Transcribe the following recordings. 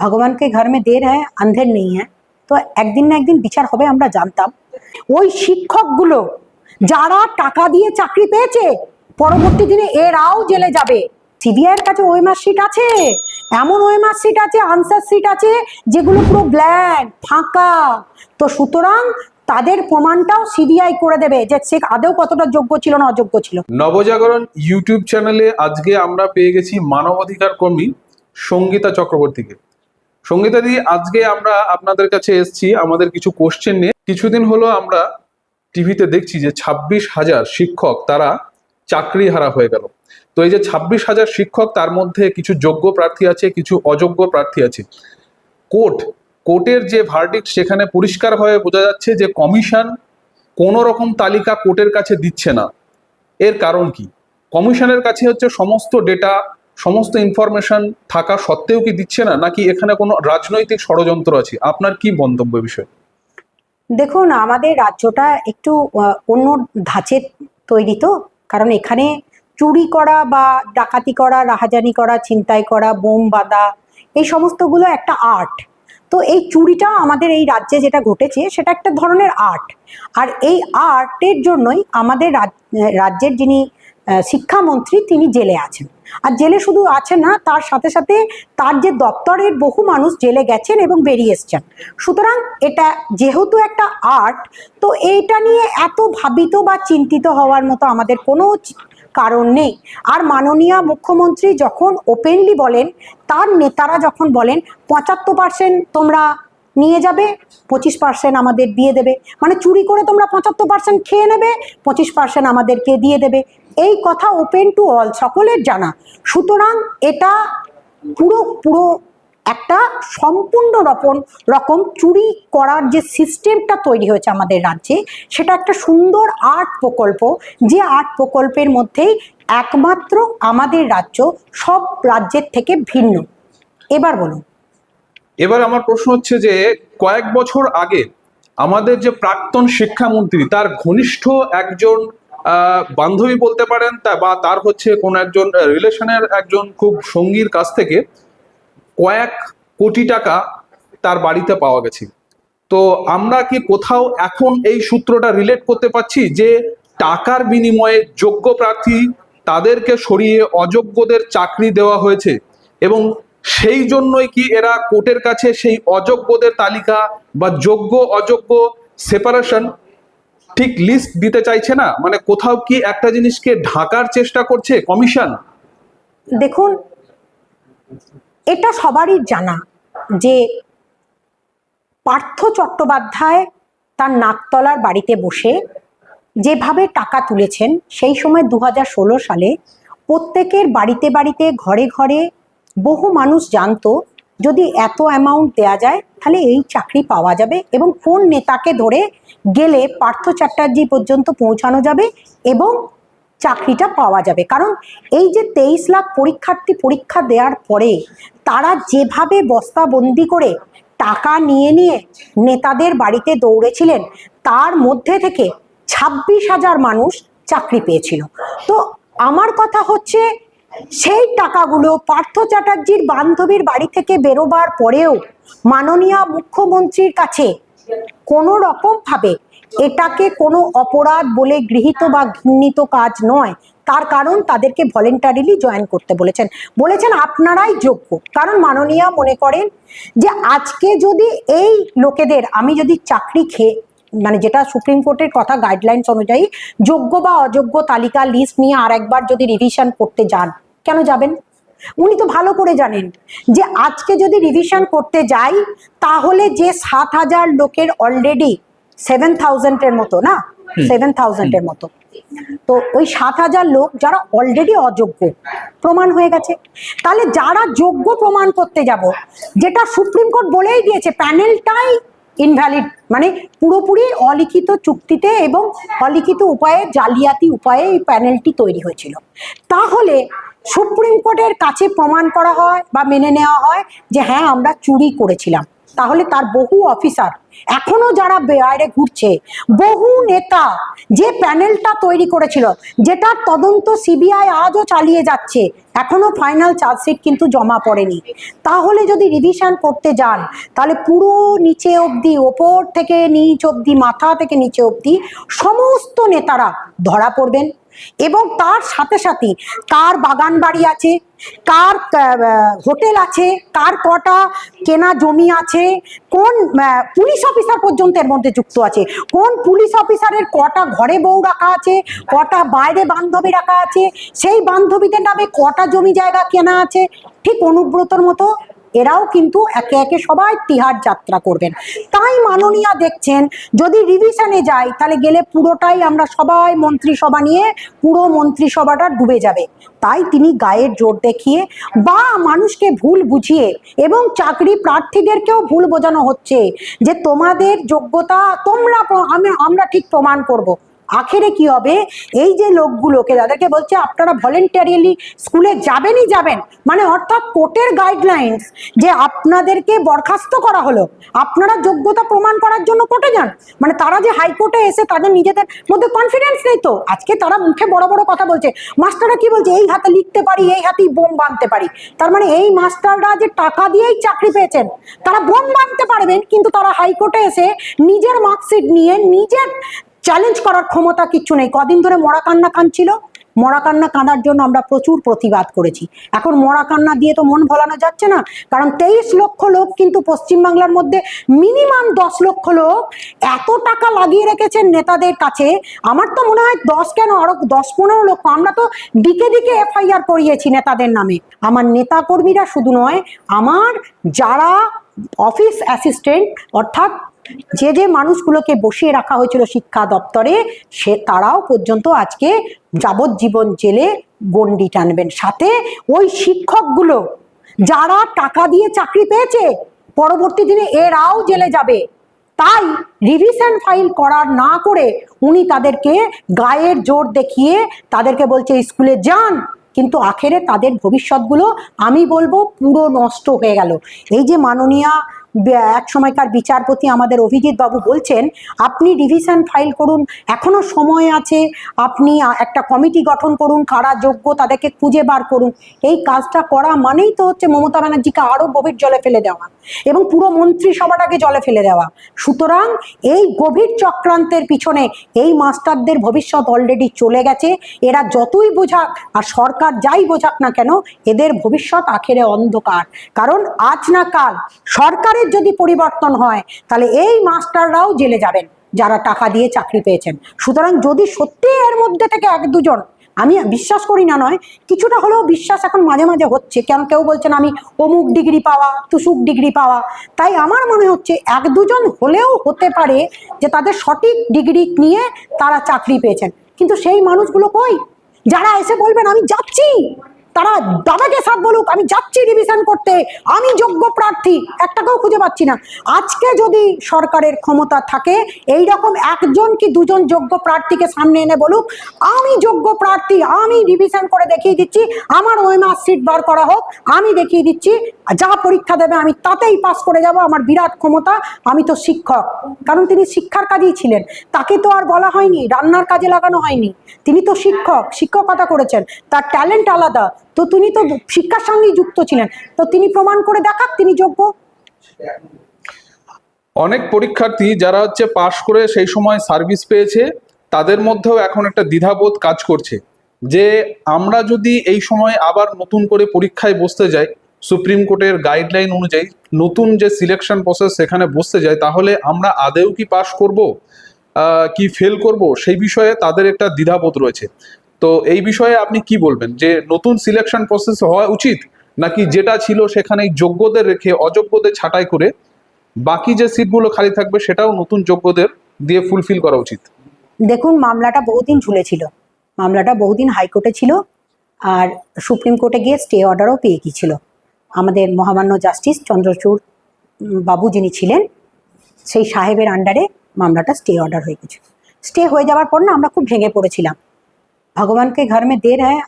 ভগবানকে ঘর মে দের হ্যাঁ আন্ধের নেই হ্যাঁ তো একদিন না একদিন বিচার হবে, আমরা জানতাম। ওই শিক্ষকগুলো যারা টাকা দিয়ে চাকরি পেয়েছে, পরবর্তী দিনে এরাও জেলে যাবে। সিবিআই এর কাছে ওএমআর শিট আছে, এমন ওএমআর শিট আছে আনসার শিট আছে, যেগুলো পুরো ব্ল্যাঙ্ক ফাঁকা। তো সুতরাং তাদের প্রমাণটাও সিবিআই করে দেবে যে সে আদৌ কতটা যোগ্য ছিল না অযোগ্য ছিল। নবজাগরণ ইউটিউব চ্যানেলে আজকে আমরা পেয়ে গেছি মানবাধিকার কর্মী সঙ্গীতা চক্রবর্তীকে। সঙ্গীতা দি আজকে আমরা আপনাদের কাছে এসেছি আমাদের কিছু কোশ্চেন নিয়ে। কিছুদিন হলো আমরা টিভিতে দেখছি যে ছাব্বিশ হাজার শিক্ষক তারা চাকরি হারা হয়ে গেল। তো এই যে ছাব্বিশ হাজার শিক্ষক, তার মধ্যে কিছু যোগ্য প্রার্থী আছে, কিছু অযোগ্য প্রার্থী আছে। কোর্ট, কোর্টের যে ভার্ডিক্ট সেখানে পরিষ্কারভাবে বোঝা যাচ্ছে যে কমিশন কোনো রকম তালিকা কোর্টের কাছে দিচ্ছে না। এর কারণ কি? কমিশনের কাছে হচ্ছে সমস্ত ডেটা সমস্ত ইনফরমেশন থাকা সত্ত্বেও কি দিচ্ছে না? নাকি এখানে কোনো রাজনৈতিক ষড়যন্ত্র আছে? আপনার কি মন্তব্য বিষয়ে? দেখুন, আমাদের রাজ্যটা একটু অন্য ধাঁচের তৈরি তো। কারণ এখানে চুরি করা বা ডাকাতি করা, রাহাজানি করা, ছিনতাই করা, বোম বাঁধা, এই সমস্তগুলো একটা আর্ট। তো এই চুরিটা আমাদের এই রাজ্যে যেটা ঘটেছে, সেটা একটা ধরনের আর্ট। আর এই আর্টের জন্যই আমাদের রাজ- রাজ্যের যিনি শিক্ষামন্ত্রী তিনি জেলে আছেন। আর জেলে শুধু আছেন না, তার সাথে সাথে তার যে দপ্তরের বহু মানুষ জেলে গেছেন এবং বেরিয়ে এসছেন। সুতরাং এটা যেহেতু একটা আর্ট, তো এইটা নিয়ে এত ভাবিত বা চিন্তিত হওয়ার মতো আমাদের কোনো কারণ নেই। আর মাননীয় মুখ্যমন্ত্রী যখন ওপেনলি বলেন, তার নেতারা যখন বলেন, পঁচাত্তর পার্সেন্ট তোমরা নিয়ে যাবে, পঁচিশ পার্সেন্ট আমাদের দিয়ে দেবে। মানে চুরি করে তোমরা পঁচাত্তর পার্সেন্ট খেয়ে নেবে, পঁচিশ পার্সেন্ট আমাদেরকে দিয়ে দেবে। এই কথা ওপেন টু অল সকলের জানা। সুতরাং এটা পুরো পুরো একটা সম্পূর্ণ রকম রকম চুরি করার যে সিস্টেমটা তৈরি হয়েছে আমাদের রাজ্যে, সেটা একটা সুন্দর আর্ট প্রকল্প, যে আর্ট প্রকল্পের মধ্যেই একমাত্র আমাদের রাজ্য সব রাজ্যের থেকে ভিন্ন। এবার বলুন। এবার আমার প্রশ্ন হচ্ছে যে, কয়েক বছর আগে আমাদের যে প্রাক্তন শিক্ষামন্ত্রী, তার ঘনিষ্ঠ একজন বান্ধবী বলতে পারেন বা তার হচ্ছে কোন একজন রিলেশনের একজন খুব সঙ্গীর কাছ থেকে কয়েক কোটি টাকা তার বাড়িতে পাওয়া গেছে। তো আমরা কি কোথাও এখন এই সূত্রটা রিলেট করতে পারছি যে টাকার বিনিময়ে যোগ্য প্রার্থী তাদেরকে সরিয়ে অযোগ্যদের চাকরি দেওয়া হয়েছে এবং সেই জন্যই কি এরা কোর্টের কাছে সেই অযোগ্যদের তালিকা বা যোগ্য অযোগ্য সেপারেশন ঠিক লিস্ট দিতে চাইছে না। মানে কোথাও কি একটা জিনিসকে ঢাকার চেষ্টা করছে কমিশন দেখুন, এটা সবারই জানা যে পার্থ চট্টোপাধ্যায় তার নাকতলার বাড়িতে বসে যেভাবে টাকা তুলেছেন, সেই সময় দু হাজার ষোলো সালে প্রত্যেকের বাড়িতে বাড়িতে, ঘরে ঘরে বহু মানুষ জানতো যদি এত অ্যামাউন্ট দেয়া যায়, তাহলে এই চাকরি পাওয়া যাবে এবং কোন নেতাকে ধরে গেলে পার্থ চ্যাটার্জি পর্যন্ত পৌঁছানো যাবে এবং চাকরিটা পাওয়া যাবে। কারণ এই যে তেইশ লাখ পরীক্ষার্থী পরীক্ষা দেওয়ার পরে তারা যেভাবে বস্তাবন্দি করে টাকা নিয়ে নিয়ে নেতাদের বাড়িতে দৌড়েছিলেন, তার মধ্যে থেকে ছাব্বিশ হাজার মানুষ চাকরি পেয়েছিল। তো আমার কথা হচ্ছে সেই টাকাগুলো পার্থ চ্যাটার্জির বান্ধবীর বাড়ি থেকে বেরোবার পরেও মাননীয় মুখ্যমন্ত্রীর কাছে কোনো রকম ভাবে এটাকে কোনো অপরাধ বলে গৃহীত বা ঘৃণিত কাজ নয়। তার কারণ তাদেরকে ভলেন্টারিলি জয়েন করতে বলেছেন। বলেছেন আপনারাই যোগ্য। কারণ মাননীয় মনে করেন যে আজকে যদি এই লোকেদের আমি যদি চাকরি খেয়ে মানে যেটা সুপ্রিম কোর্টের কথা গাইডলাইন্স অনুযায়ী যোগ্য বা অযোগ্য তালিকা লিস্ট নিয়ে আর একবার যদি রিভিশন করতে যান কেন যাবেন? উনি তো ভালো করে জানেন যে আজকে যদি রিভিশন করতে যাই তাহলে যে সাত হাজার লোকের অলরেডি সেভেন থাউজেন্ডের মতো না? সেভেন থাউজেন্ডের মতো। তো ওই সাত হাজার লোক যারা অলরেডি অযোগ্য প্রমাণ হয়ে গেছে। তাহলে যারা যোগ্য প্রমাণ করতে যাব যেটা সুপ্রিম কোর্ট বলেই দিয়েছে প্যানেলটাই ইনভ্যালিড মানে পুরোপুরি অলিখিত চুক্তিতে এবং অলিখিত উপায়ে, জালিয়াতি উপায়ে এই প্যানেলটি তৈরি হয়েছিল। তাহলে সুপ্রিম কোর্টের কাছে প্রমাণ করা হয় বা মেনে নেওয়া হয় যে হ্যাঁ আমরা চুরি করেছিলাম। তাহলে তার বহু অফিসার এখনও যারা বাইরে ঘুরছে, বহু নেতা যে প্যানেলটা তৈরি করেছিল, যেটার তদন্ত সিবিআই আজও চালিয়ে যাচ্ছে, এখনও ফাইনাল চার্জশিট কিন্তু জমা পড়েনি। তাহলে যদি রিভিশন করতে যান, তাহলে পুরো নিচে অবধি, ওপর থেকে নিচ অবধি, মাথা থেকে নিচে অবধি সমস্ত নেতারা ধরা পড়বেন। এবং তার সাথে সাথে কার বাগান বাড়ি আছে কার হোটেল আছে, কার কটা কেনা জমি আছে, কোন পুলিশ অফিসার পর্যন্ত এর মধ্যে যুক্ত আছে, কোন পুলিশ অফিসারের কটা ঘরে বউ রাখা আছে, কটা বাইরে বান্ধবী রাখা আছে, সেই বান্ধবীদের নামে কটা জমি জায়গা কেনা আছে, ঠিক অনুব্রতর মতো এরাও কিন্তু একে একে সবাই তিহার যাত্রা করবেন তাই মাননীয়া দেখছেন, যদি রিভিশনে যাই, তাহলে গেলে পুরোটাই আমরা সবাই মন্ত্রিসভা নিয়ে পুরো মন্ত্রিসভাটা ডুবে যাবে তাই তিনি গায়ের জোর দেখিয়ে বা মানুষকে ভুল বুঝিয়ে এবং চাকরি প্রার্থীদেরকেও ভুল বোঝানো হচ্ছে যে তোমাদের যোগ্যতা তোমরা আমরা ঠিক প্রমাণ করব। আখেরে কি হবে? এই যে লোকগুলোকে যাদেরকে বলছে আপনারা ভলেন্টারিয়ালি স্কুলে যাবেনই যাবেন মানে অর্থাৎ কোর্টের গাইডলাইন্স যে আপনাদেরকে বরখাস্ত করা হলো, আপনারা যোগ্যতা প্রমাণ করার জন্য কোর্টে যান। মানে তারা যে হাইকোর্টে এসে তাদের নিজেদের মধ্যে কনফিডেন্স নেই তো। আজকে তারা মুখে বড় বড় কথা বলছে। মাস্টাররা কি বলছে? এই হাতে লিখতে পারি, এই হাতেই বোম বাঁধতে পারি। তার মানে এই মাস্টাররা যে টাকা দিয়েই চাকরি পেয়েছেন, তারা বোম বাঁধতে পারবেন, কিন্তু তারা হাইকোর্টে এসে নিজের মার্কশিট নিয়ে নিজের চ্যালেঞ্জ করার ক্ষমতা কিচ্ছু নেই। কদিন ধরে মরা কান্না কাঁদছিল। মরা কান্না কাঁদার জন্য আমরা প্রচুর প্রতিবাদ করেছি। এখন মরা কান্না দিয়ে তো মন ভোলানো যাচ্ছে না। কারণ তেইশ লক্ষ লোক কিন্তু পশ্চিমবাংলার মধ্যে মিনিমাম দশ লক্ষ লোক এত টাকা লাগিয়ে রেখেছেন নেতাদের কাছে। আমার তো মনে হয় দশ কেন আরও দশ পনেরো লক্ষ। আমরা তো দিকে দিকে এফআইআর করিয়েছি নেতাদের নামে। আমার নেতা কর্মীরা শুধু নয়, আমার যারা অফিস অ্যাসিস্ট্যান্ট অর্থাৎ যে যে মানুষগুলোকে বসিয়ে রাখা হয়েছিল শিক্ষা দপ্তরে, সে তারাও পর্যন্ত আজকে যাবজ্জীবন জেলে গন্ডি টানবেন। সাথে ওই শিক্ষকগুলো, যারা টাকা দিয়ে চাকরি পেয়েছে, পরবর্তী দিনে এরাও জেলে যাবে। তাই রিভিশন ফাইল করার না করে উনি তাদেরকে গায়ের জোর দেখিয়ে তাদেরকে বলছে, স্কুলে যান। কিন্তু আখেরে তাদের ভবিষ্যৎগুলো, আমি বলব, পুরো নষ্ট হয়ে গেল। এই যে মাননীয়া এক সময়কার বিচারপতি আমাদের অভিজিৎ বাবু বলছেন, আপনি ডিভিশন ফাইল করুন, এখনও সময় আছে, আপনি একটা কমিটি গঠন করুন, কারা যোগ্য তাদেরকে খুঁজে বার করুন। এই কাজটা করা মানেই তো হচ্ছে মমতা ব্যানার্জিকে আরও গভীর জলে ফেলে দেওয়া। এবং পুরো মন্ত্রিসভাটাকে জলে ফেলে দেওয়া। সুতরাং এই গভীর চক্রান্তের পিছনে এই মাস্টারদের ভবিষ্যৎ অলরেডি চলে গেছে। এরা যতই বোঝাক, আর সরকার যাই বোঝাক না কেন, এদের ভবিষ্যৎ আখেরে অন্ধকার। কারণ আজ না কাল সরকারের যদি পরিবর্তন হয়, তাহলে এই মাস্টাররাও জেলে যাবেন, যারা টাকা দিয়ে চাকরি পেয়েছেন। সুতরাং যদি সত্যি এর মধ্যে থেকে এক দুজন আমি বিশ্বাস করি না নয়, কিছুটা হলেও বিশ্বাস এখন মাঝে মাঝে হচ্ছে। কেন কেউ বলছেন আমি অমুক ডিগ্রি পাওয়া, তুসুক ডিগ্রি পাওয়া। তাই আমার মনে হচ্ছে এক দুজন হলেও হতে পারে যে তাদের সঠিক ডিগ্রি নিয়ে তারা চাকরি পেয়েছেন। কিন্তু সেই মানুষগুলো কই? যারা এসে বলবেন, আমি যাচ্ছি। তারা দাদাকে সাথ বলুক, আমি যাচ্ছি রিভিশন করতে। আমি যোগ্য প্রার্থী একটাকেও খুঁজে পাচ্ছি না। আজকে যদি সরকারের ক্ষমতা থাকে এই রকম একজন কি দুজন যোগ্য প্রার্থীকে সামনে এনে বলুক, আমি যোগ্য প্রার্থী, আমি রিভিশন করে দেখিয়ে দিচ্ছি, আমার ওই মাস সিট বার করা হোক, আমি দেখিয়ে দিচ্ছি যা পরীক্ষা দেবে, আমি তাতেই পাস করে যাব, আমার বিরাট ক্ষমতা, আমি তো শিক্ষক। কারণ তিনি শিক্ষার কাজেই ছিলেন। তাকে তো আর বলা হয়নি, রান্নার কাজে লাগানো হয়নি। তিনি তো শিক্ষক, শিক্ষকতা করেছেন। তার ট্যালেন্ট আলাদা। তো তিনি তো শিক্ষার সঙ্গেই যুক্ত ছিলেন। তো তিনি প্রমাণ করে দেখাক তিনি যোগ্য? অনেক পরীক্ষার্থী যারা হচ্ছে পাশ করে সেই সময় সার্ভিস পেয়েছে, তাদের মধ্যেও এখন একটা দ্বিধাবোধ কাজ করছে। যে আমরা যদি এই সময় আবার নতুন করে পরীক্ষায় বসতে যাই, সুপ্রিম কোর্টের গাইডলাইন অনুযায়ী নতুন যে সিলেকশন প্রসেস সেখানে বসতে যায় তাহলে আমরা আদেও কি পাশ করব কি ফেল করব, সেই বিষয়ে তাদের একটা দ্বিধাবোধ রয়েছে। তো এই বিষয়ে আপনি কি বলবেন? যে নতুন সিলেকশন প্রসেস হওয়া উচিত, নাকি যেটা ছিল সেখানে যোগ্যদের রেখে অযোগ্যদের ছাঁটাই করে বাকি যে সিটগুলো খালি থাকবে সেটাও নতুন যোগ্যদের দিয়ে ফুলফিল করা উচিত? দেখুন, মামলাটা বহুদিন ঝুলেছিল। মামলাটা বহুদিন হাইকোর্টে ছিল আর সুপ্রিম কোর্টে গিয়ে স্টে অর্ডারও পেয়ে গিয়েছিল। আমাদের মহামান্য জাস্টিস চন্দ্রচূড় বাবু যিনি ছিলেন, সেই সাহেবের আন্ডারে মামলাটা স্টে অর্ডার হয়ে গেছে। স্টে হয়ে যাওয়ার পর না আমরা খুব ভেঙে পড়েছিলাম। ভগবানকে ঘর মে দের হ্যাঁ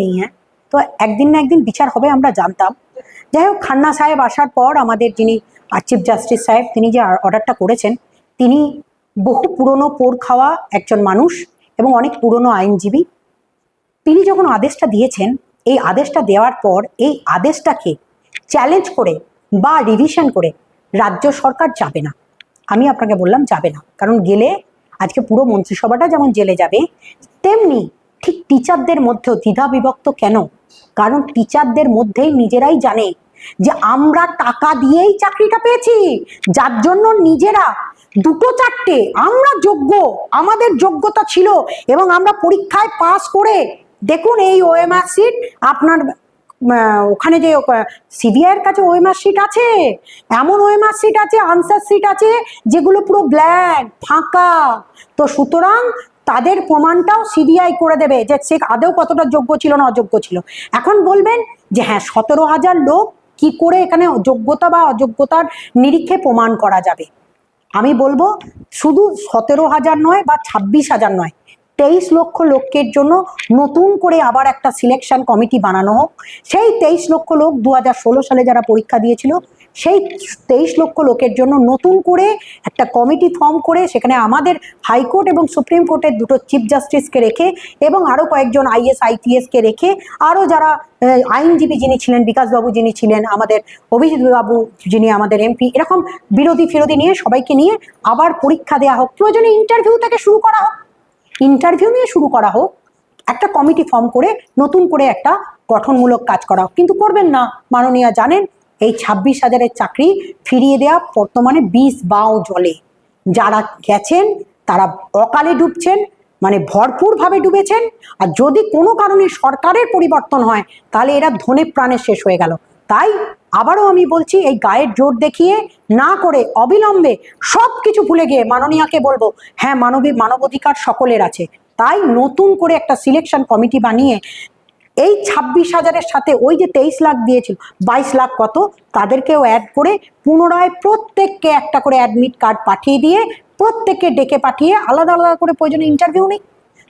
নেই হ্যাঁ। তো একদিন না একদিন বিচার হবে, আমরা জানতাম। যাই হোক, খান্না সাহেব আসার পর আমাদের যিনি চিফ জাস্টিস সাহেব, তিনি যে অর্ডারটা করেছেন, তিনি বহু পুরনো পোর খাওয়া একজন মানুষ এবং অনেক পুরনো আইনজীবী। তিনি যখন আদেশটা দিয়েছেন, এই আদেশটা দেওয়ার পর এই আদেশটাকে চ্যালেঞ্জ করে বা রিভিশন করে রাজ্য সরকার যাবে না। আমি আপনাকে বললাম যাবে না। কারণ গেলে আজকে পুরো মন্ত্রিসভাটা যেমন জেলে যাবে, তেমনি ঠিক টিচারদের মধ্যেও দ্বিধা বিভক্ত কেন? কারণ টিচারদের মধ্যেই নিজেরাই জানে যে আমরা টাকা দিয়েই চাকরিটা পেয়েছি। যার জন্য নিজেরা দুটো চারটে, আমরা যোগ্য, আমাদের যোগ্যতা ছিল এবং আমরা পরীক্ষায় পাস করে, দেখুন এই ওএমআর সিট আপনার ওখানে যে সিবিআইয়ের কাছে ওএমআর সিট আছে, এমন ওএমআর সিট আছে আনসার সিট আছে, যেগুলো পুরো ব্ল্যাক ফাঁকা। তো সুতরাং তাদের প্রমাণটাও সিবিআই করে দেবে যে সে আদৌ কতটা যোগ্য ছিল না অযোগ্য ছিল। এখন বলবেন যে হ্যাঁ সতেরো হাজার লোক কি করে এখানে যোগ্যতা বা অযোগ্যতার নিরীক্ষে প্রমাণ করা যাবে? আমি বলব শুধু সতেরো হাজার নয় বা ছাব্বিশ হাজার নয়, তেইশ লক্ষ লোকের জন্য নতুন করে আবার একটা সিলেকশন কমিটি বানানো হোক। সেই তেইশ লক্ষ লোক দু হাজার ষোলো সালে যারা পরীক্ষা দিয়েছিল সেই তেইশ লক্ষ লোকের জন্য নতুন করে একটা কমিটি ফর্ম করে সেখানে আমাদের হাইকোর্ট এবং সুপ্রিম কোর্টের দুটো চিফ জাস্টিসকে রেখে এবং আরও কয়েকজন আইএস, আইপিএসকে রেখে আরও যারা আইনজীবী যিনি ছিলেন, বিকাশবাবু যিনি ছিলেন, আমাদের অভিজিৎ বাবু যিনি আমাদের এমপি, এরকম বিরোধী ফিরোধী নিয়ে সবাইকে নিয়ে আবার পরীক্ষা দেওয়া হোক। প্রয়োজনে ইন্টারভিউ থেকে শুরু করা হোক। ইন্টারভিউ নিয়ে শুরু করা হোক। একটা কমিটি ফর্ম করে নতুন করে একটা গঠনমূলক কাজ করা হোক। কিন্তু করবেন না। মাননীয়া জানেন এই ছাব্বিশ হাজারের চাকরি ফিরিয়ে দেওয়া বর্তমানে বিষ বাও জলে। যারা গেছেন, তারা অকালে ডুবছেন মানে ভরপুরভাবে ডুবেছেন। আর যদি কোনো কারণে সরকারের পরিবর্তন হয়, তাহলে এরা ধনে প্রাণে শেষ হয়ে গেল। তাই আবারও আমি বলছি, এই গায়ের জোর দেখিয়ে না করে অবিলম্বে সব কিছু ভুলে গিয়ে মাননীয়াকে বলব হ্যাঁ মানবী, মানবাধিকার সকলের আছে। তাই নতুন করে একটা সিলেকশন কমিটি বানিয়ে এই ছাব্বিশ হাজারের সাথে ওই যে তেইশ লাখ দিয়েছিল, বাইশ লাখ কত? তাদেরকেও অ্যাড করে পুনরায় প্রত্যেককে একটা করে অ্যাডমিট কার্ড পাঠিয়ে দিয়ে প্রত্যেককে ডেকে পাঠিয়ে আলাদা আলাদা করে প্রয়োজনে ইন্টারভিউ নিক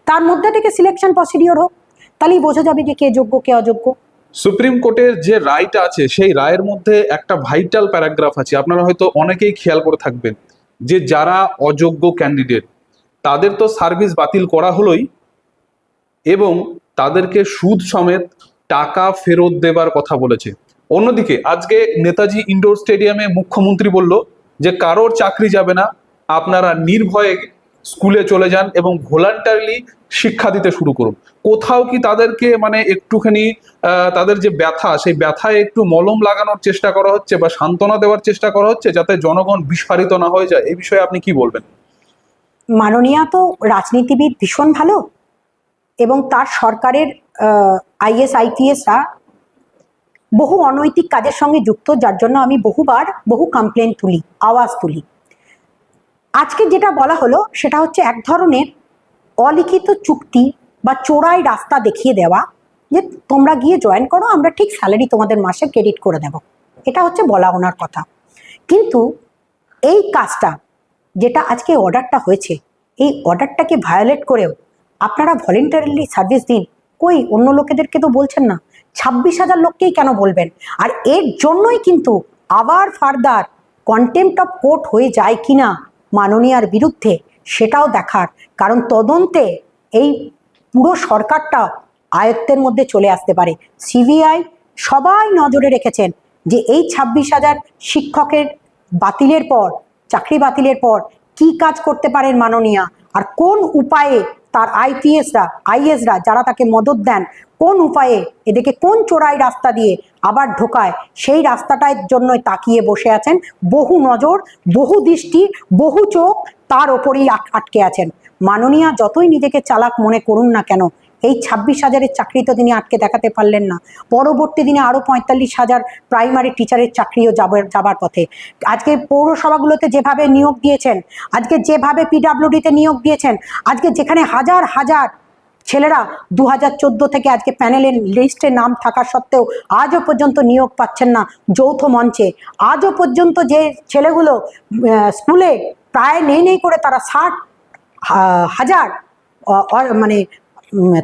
তার মধ্যে থেকে সিলেকশন প্রসিডিওর হোক, তাহলেই বোঝা যাবে যে কে যোগ্য, কে অযোগ্য। সুপ্রিম কোর্টের যে রায়টা আছে, সেই রায়ের মধ্যে একটা ভাইটাল প্যারাগ্রাফ আছে। আপনারা হয়তো অনেকেই খেয়াল করে থাকবেন যে যারা অযোগ্য ক্যান্ডিডেট তাদের তো সার্ভিস বাতিল করা হলোই এবং তাদেরকে সুদ সমেত টাকা ফেরত দেবার কথা বলেছে। অন্যদিকে আজকে নেতাজি ইন্ডোর স্টেডিয়ামে মুখ্যমন্ত্রী বলল যে, কারোর চাকরি যাবে না, আপনারা নির্ভয়ে স্কুলে চলে যান এবং ভলান্টারিলি শিক্ষা দিতে শুরু করুন। কোথাও কি তাদেরকে মানে একটুখানি তাদের যে ব্যথা, সেই ব্যথায় একটু মলম লাগানোর চেষ্টা করা হচ্ছে বা সান্ত্বনা দেওয়ার চেষ্টা করা হচ্ছে যাতে জনগণ বিস্ফারিত না হয়ে যায়? এই বিষয়ে আপনি কি বলবেন? মাননীয়া তো রাজনীতিবিদ ভীষণ ভালো এবং তার সরকারের আইএস আইপিএসরা বহু অনৈতিক কাজের সঙ্গে যুক্ত, যার জন্য আমি বহুবার বহু কমপ্লেন তুলি, আওয়াজ তুলি। আজকে যেটা বলা হলো, সেটা হচ্ছে এক ধরনের অলিখিত চুক্তি বা চোরাই রাস্তা দেখিয়ে দেওয়া, যে তোমরা গিয়ে জয়েন করো, আমরা ঠিক স্যালারি তোমাদের মাসে ক্রেডিট করে দেব। এটা হচ্ছে বলা ওনার কথা। কিন্তু এই কাজটা, যেটা আজকে অর্ডারটা হয়েছে, এই অর্ডারটাকে ভায়োলেট করেও আপনারা ভলেন্টারিলি সার্ভিস দিন। কই, অন্য লোকেদেরকে তো বলছেন না। ছাব্বিশ হাজার লোককেই কেন বলবেন? আর এর জন্যই কিন্তু আবার ফার্দার কন্টেম্পট অফ কোর্ট হয়ে যায় কিনা মাননীয়ার বিরুদ্ধে, সেটাও দেখার। কারণ তদন্তে এই পুরো সরকারটা আয়ত্তের মধ্যে চলে আসতে পারে। সিবিআই সবাই নজরে রেখেছেন যে এই ছাব্বিশ হাজার শিক্ষকের বাতিলের পর, চাকরি বাতিলের পর কি কাজ করতে পারেন মাননীয়া? আর কোন উপায়ে তার আইপিএসরা, আইএসরা যারা তাকে মদত দেন, কোন উপায়ে? এদেরকে কোন চোরাই রাস্তা দিয়ে আবার ঢোকায়? সেই রাস্তাটার জন্যই তাকিয়ে বসে আছেন। বহু নজর, বহু দৃষ্টি, বহু চোখ তার ওপরেই আটকে আছেন। মাননীয়া যতই নিজেকে চালাক মনে করুন না কেন এই ছাব্বিশ হাজারের চাকরি তো তিনি আটকে দেখাতে পারলেন না। পরবর্তী দিনে আরও পঁয়তাল্লিশ হাজার প্রাইমারি টিচারের চাকরিও যাবার যাবার পথে। আজকে পৌরসভাগুলোতে যেভাবে নিয়োগ দিয়েছেন, আজকে যেভাবে পিডাব্লিউডিতে নিয়োগ দিয়েছেন, আজকে যেখানে হাজার হাজার ছেলেরা দু হাজার চোদ্দ থেকে আজকে প্যানেলের লিস্টে নাম থাকা সত্ত্বেও আজও পর্যন্ত নিয়োগ পাচ্ছেন না যৌথ মঞ্চে। আজও পর্যন্ত যে ছেলেগুলো স্কুলে প্রায় নেই নেই করে তারা ষাট হাজার মানে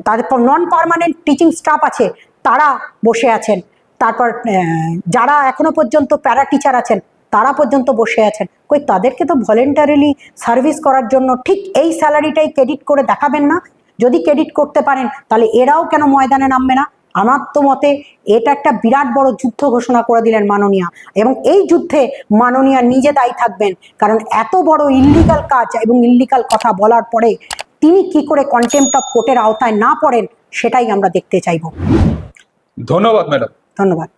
তারপর নন পারমানেন্ট টিচিং স্টাফ আছে, তারা বসে আছেন। তারপর যারা এখনও পর্যন্ত প্যারা টিচার আছেন, তারা পর্যন্ত বসে আছেন। কই, তাদেরকে তো ভলেন্টারিলি সার্ভিস করার জন্য ঠিক এই স্যালারিটাই ক্রেডিট করে দেখাবেন না। যদি ক্রেডিট করতে পারেন, তাহলে এরাও কেন ময়দানে নামবে না? আমার তো মতে এটা একটা বিরাট বড় যুদ্ধ ঘোষণা করে দিলেন মাননীয়া। এবং এই যুদ্ধে মাননীয়া নিজে দায়ী থাকবেন। কারণ এত বড় ইল্লিগাল কাজ এবং ইল্লিগাল কথা বলার পরে তিনি কি করে কন্টেম্প অফ কোর্টের আওতায় না পড়েন সেটাই আমরা দেখতে চাইব। ধন্যবাদ ম্যাডাম ধন্যবাদ।